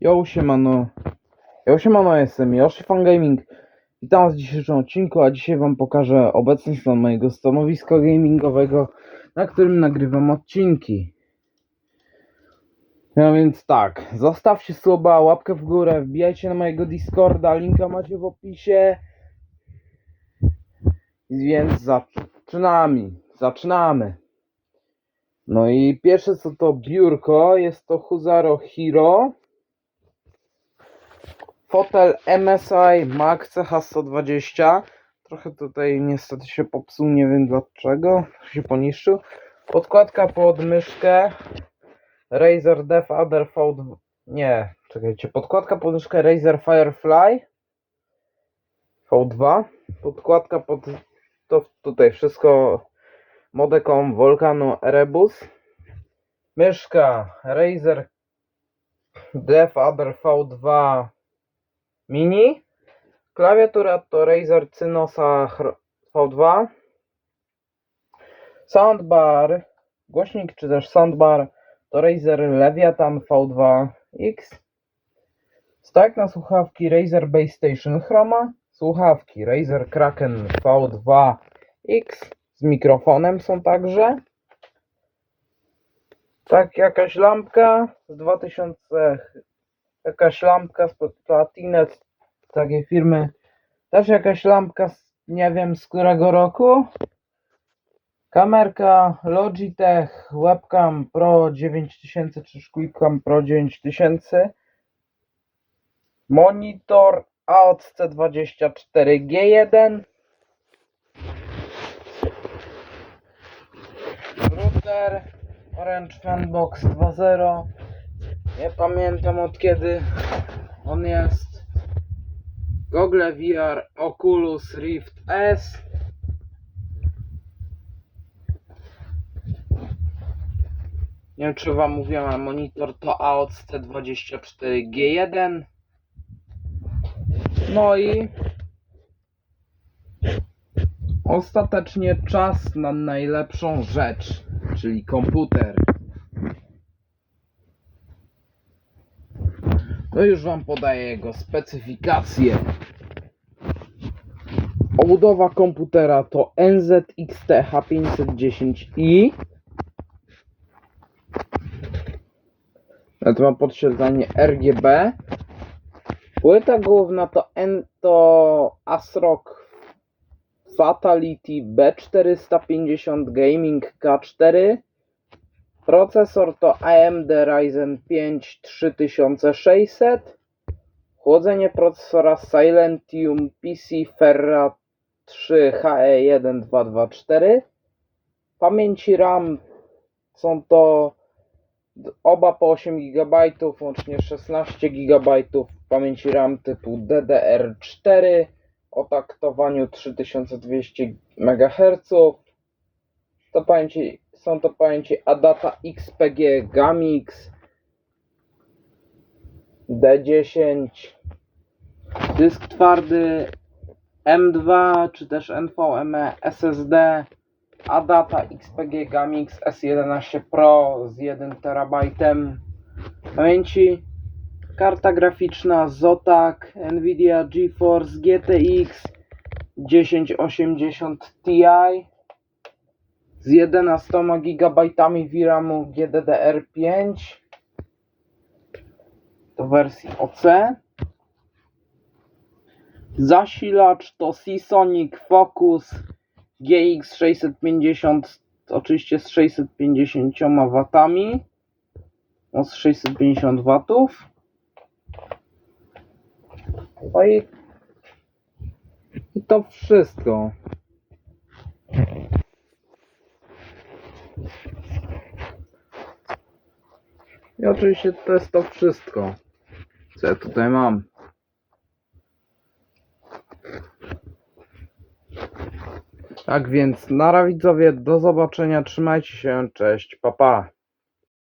Yo, siemano. Yo, siemano, jestem Yoshi Fan Gaming. Witam was w dzisiejszym odcinku, a dzisiaj wam pokażę obecny stan mojego stanowiska gamingowego, na którym nagrywam odcinki. No więc tak, zostawcie suba, łapkę w górę, wbijajcie na mojego Discorda, linka macie w opisie. Więc zaczynamy, zaczynamy. No i pierwsze co to biurko, jest to Huzaro Hero. Fotel MSI Mac CH120. Trochę tutaj niestety się popsuł, nie wiem dlaczego. Się poniszczył. Podkładka pod myszkę. Razer Dev Adder V2. Nie, czekajcie. Podkładka pod myszkę Razer Firefly V2. Podkładka pod to tutaj wszystko Modecom Volcano Erebus. Myszka Razer Dev Adder V2 Mini. Klawiatura to Razer Cynosa Chro- V2. Soundbar, głośnik czy też soundbar to Razer Leviathan V2X. Stack na słuchawki Razer Base Station Chroma. Słuchawki Razer Kraken V2X z mikrofonem są także. Tak, jakaś lampka z 2000 jakaś lampka z Platinet takiej firmy. Też jakaś lampka z nie wiem z którego roku. Kamerka Logitech Webcam Pro 9000 czy Webcam Pro 9000. Monitor AOC 24G1. Router Orange Fanbox 2.0. Nie pamiętam od kiedy on jest. Google VR Oculus Rift S. Nie wiem czy wam mówiłem, ale monitor to AOC T24G1. No i ostatecznie czas na najlepszą rzecz, czyli komputer. To już Wam podaję jego specyfikacje. Obudowa komputera to NZXT H510i. Nawet ma podświetlenie RGB. Płyta główna to, N, to ASRock Fatality B450 Gaming K4. Procesor to AMD Ryzen 5 3600. Chłodzenie procesora Silentium PC Ferra 3 HE1224. Pamięci RAM są to oba po 8 GB, łącznie 16 GB pamięci RAM typu DDR4 o taktowaniu 3200 MHz. To pamięci są to pamięci Adata XPG Gamix D10 dysk twardy M2 czy też NVMe SSD Adata XPG Gamix S11 Pro z 1 TB pamięci karta graficzna Zotac Nvidia GeForce GTX 1080 Ti z 11 GB VRAMu GDDR5 do wersji OC. Zasilacz to Seasonic Focus GX650 oczywiście z 650 W moc 650 W no i, i to wszystko I oczywiście to jest to wszystko, co ja tutaj mam. Tak więc, nara widzowie, do zobaczenia, trzymajcie się, cześć, pa pa.